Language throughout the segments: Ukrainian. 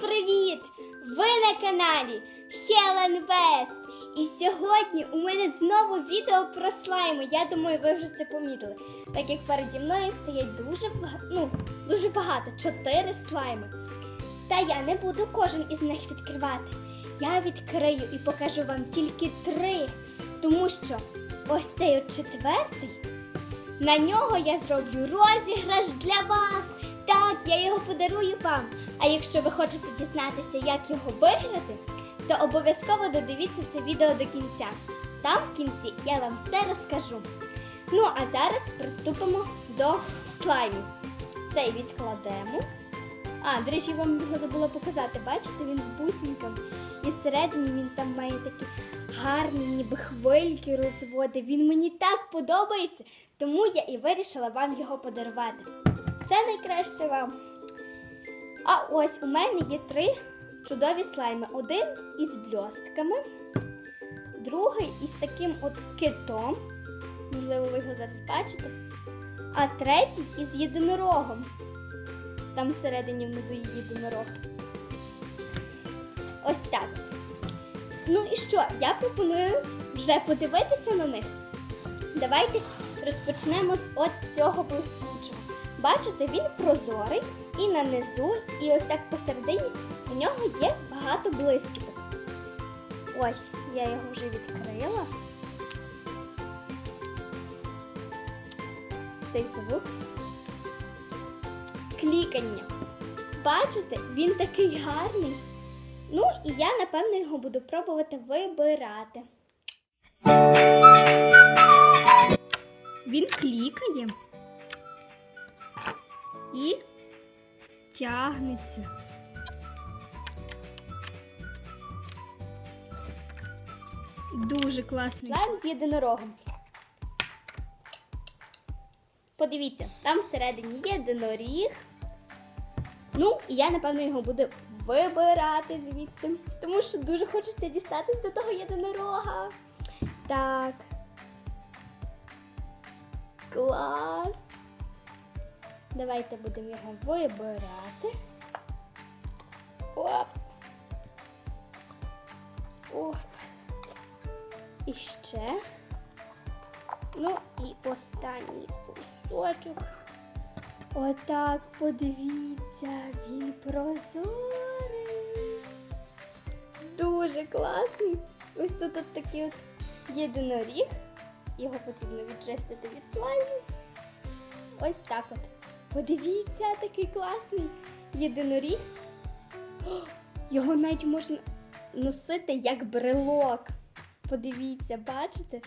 привіт! Ви на каналі Helen West. І сьогодні у мене знову відео про слайми. Я думаю, ви вже це помітили. Так як переді мною стоять дуже ну, дуже багато, чотири слайми. Та я не буду кожен із них відкривати. Я відкрию і покажу вам тільки три. Тому що ось цей четвертий. На нього я зроблю розіграш для вас. Так, я його подарую вам. А якщо ви хочете дізнатися, як його виграти, то обов'язково додивіться це відео до кінця. Там в кінці я вам все розкажу. Ну а зараз приступимо до слаймів. Цей відкладемо. А, до речі, я вам його забула показати. Бачите, він з бусинками. І всередині він там має такі гарні, ніби хвильки розводи. Він мені так подобається, тому я і вирішила вам його подарувати. Все найкраще вам. А ось у мене є три чудові слайми. Один із бльостками, другий із таким от китом. Можливо, ви його зараз бачите. А третій із єдинорогом. Там всередині внизу є єдинорог. Ось так. Ну і що? Я пропоную вже подивитися на них. Давайте розпочнемо з от цього блискучого. Бачите, він прозорий і на низу, і ось так посередині у нього є багато блискіток. Ось, я його вже відкрила. Цей звук. Клікання. Бачите, він такий гарний. Ну, і я, напевно, його буду пробувати вибирати. Він клікає і тягнеться. Дуже класний. Слайм з єдинорогом. Подивіться, там всередині єдиноріг. Ну, і я, напевно, його буду вибирати звідти. Тому що дуже хочеться дістатись до того єдинорога. Так. Клас. Давайте будемо його вибирати. Оп. Оп. І ще. Ну і останній кусочок. Отак, подивіться, він прозорий. Дуже класний. Ось тут от такий от єдиноріг. Його потрібно відчистити від слайму. Ось так от. Подивіться, такий класний єдиноріг. О, Його навіть можна носити як брелок. Подивіться, бачите?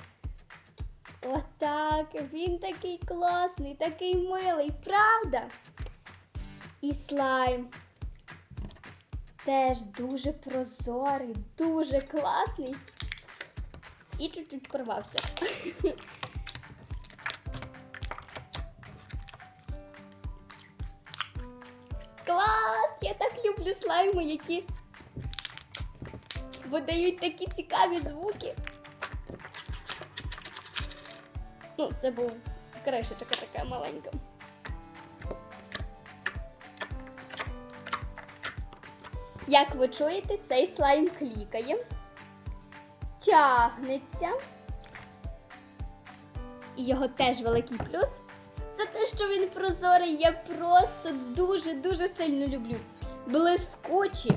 Отак, він такий класний, такий милий, правда? І слайм теж дуже прозорий, дуже класний. І чуть-чуть порвався. люблю слайми, які видають такі цікаві звуки. Ну, це був кришечка така маленька. Як ви чуєте, цей слайм клікає, тягнеться. І його теж великий плюс. Це те, що він прозорий, я просто дуже-дуже сильно люблю. Блискучі,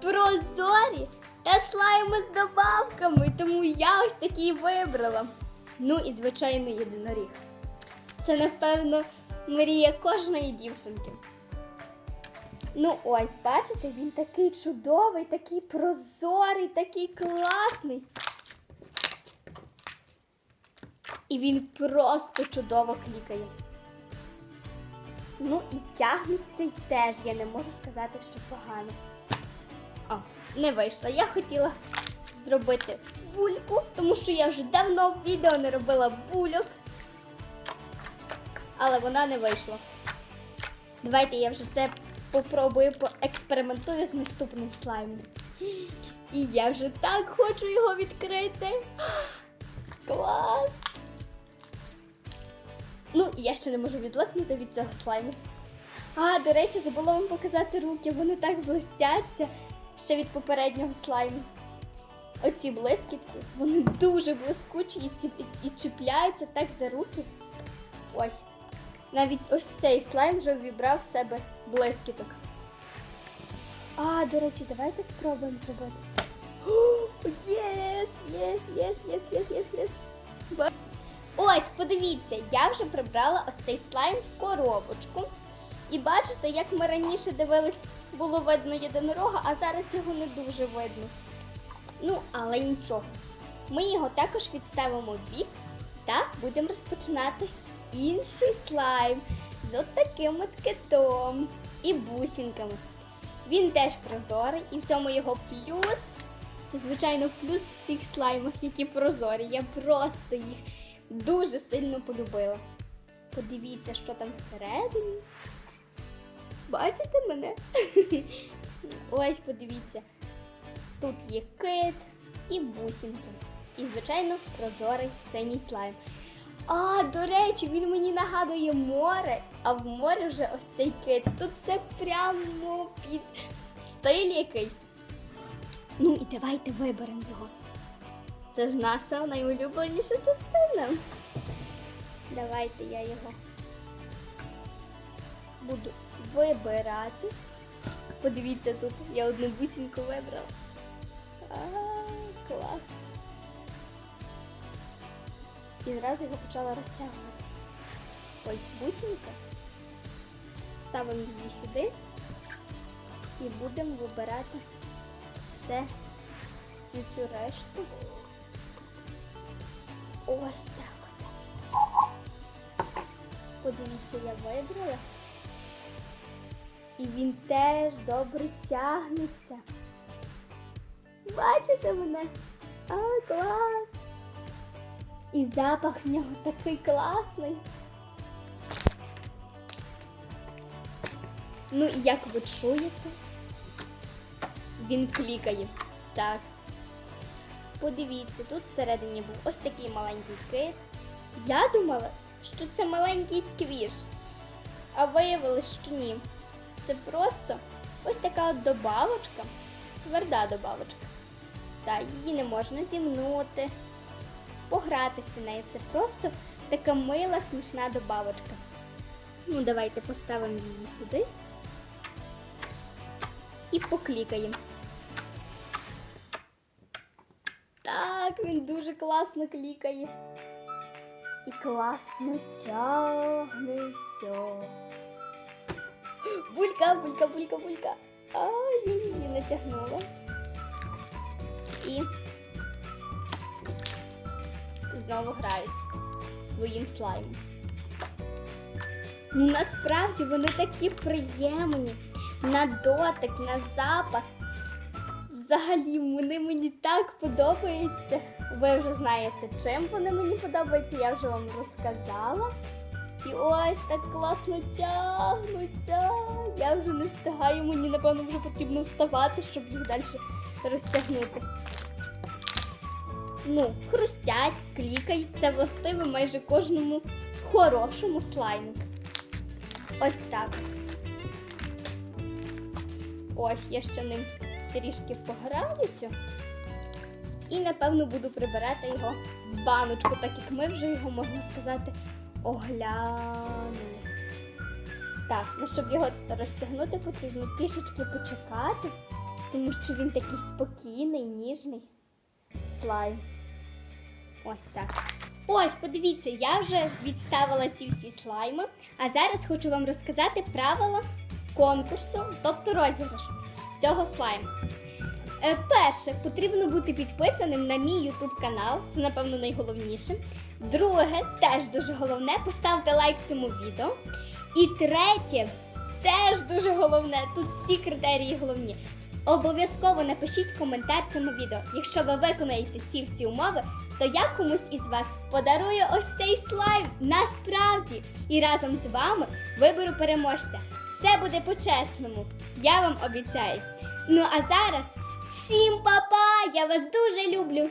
прозорі та слайми з добавками, тому я ось такий вибрала. Ну і звичайно єдиноріг. Це, напевно, мрія кожної дівчинки. Ну, ось, бачите, він такий чудовий, такий прозорий, такий класний. І він просто чудово клікає. Ну і тягнеться й теж, я не можу сказати, що погано. О, не вийшло. Я хотіла зробити бульку, тому що я вже давно в відео не робила бульок. Але вона не вийшла. Давайте я вже це попробую, поекспериментую з наступним слаймом. І я вже так хочу його відкрити. Клас! Ну, я ще не можу відлипнути від цього слайму. А, до речі, забула вам показати руки. Вони так блистяться ще від попереднього слайму. Оці блискітки, вони дуже блискучі і, ці, і, і чіпляються так за руки. Ось. Навіть ось цей слайм вже увібрав в себе блискіток. А, до речі, давайте спробуємо зробити. Єс, єс, єс, єс, єс, єс, єс. Ось, подивіться, я вже прибрала ось цей слайм в коробочку. І бачите, як ми раніше дивились, було видно єдинорога, а зараз його не дуже видно. Ну, але нічого. Ми його також відставимо в бік та будемо розпочинати інший слайм з от таким от китом і бусинками. Він теж прозорий, і в цьому його плюс. Це, звичайно, плюс всіх слаймах, які прозорі. Я просто їх дуже сильно полюбила. Подивіться, що там всередині. Бачите мене? Ось подивіться. Тут є кит і бусинки. І, звичайно, прозорий синій слайм. А, до речі, він мені нагадує море, а в морі вже ось цей кит. Тут все прямо під стиль якийсь. Ну і давайте виберемо його. Це ж наша найулюбленіша частина. Давайте я його буду вибирати. Подивіться тут, я одну бусинку вибрала. А, клас. І зразу його почала розтягувати. Ось бусинка. Ставимо її сюди і будемо вибирати все, всю цю решту. Ось так от. Подивіться, я вибрала. І він теж добре тягнеться. Бачите мене? А, клас! І запах в нього такий класний. Ну і як ви чуєте? Він клікає. Так. Подивіться, тут всередині був ось такий маленький кит. Я думала, що це маленький сквіш. А виявилось, що ні. Це просто ось така добавочка, тверда добавочка. Та її не можна зімнути, погратися нею. Це просто така мила, смішна добавочка. Ну, давайте поставимо її сюди і поклікаємо. Так, він дуже класно клікає. І класно тягнеться. Булька, булька, булька, булька. Ай, я її натягнула. І знову граюсь своїм слаймом. Ну, насправді вони такі приємні на дотик, на запах. Взагалі, вони мені так подобаються. Ви вже знаєте, чим вони мені подобаються, я вже вам розказала. І ось так класно тягнуться. Я вже не встигаю, мені, напевно, вже потрібно вставати, щоб їх далі розтягнути. Ну, хрустять, клікають, це властиве майже кожному хорошому слайму. Ось так. Ось я ще ним трішки пограюся. І, напевно, буду прибирати його в баночку, так як ми вже його, можна сказати, оглянули. Так, ну щоб його розтягнути, потрібно трішечки почекати, тому що він такий спокійний, ніжний слайм. Ось так. Ось, подивіться, я вже відставила ці всі слайми, а зараз хочу вам розказати правила конкурсу, тобто розіграшу цього слайму. Е, Перше, потрібно бути підписаним на мій YouTube канал, це напевно найголовніше. Друге, теж дуже головне, поставте лайк цьому відео. І третє, теж дуже головне, тут всі критерії головні. Обов'язково напишіть коментар цьому відео. Якщо ви виконаєте ці всі умови, то я комусь із вас подарую ось цей слайм насправді. І разом з вами виберу переможця. Все буде по-чесному. Я вам обіцяю. Ну а зараз всім па-па! Я вас дуже люблю!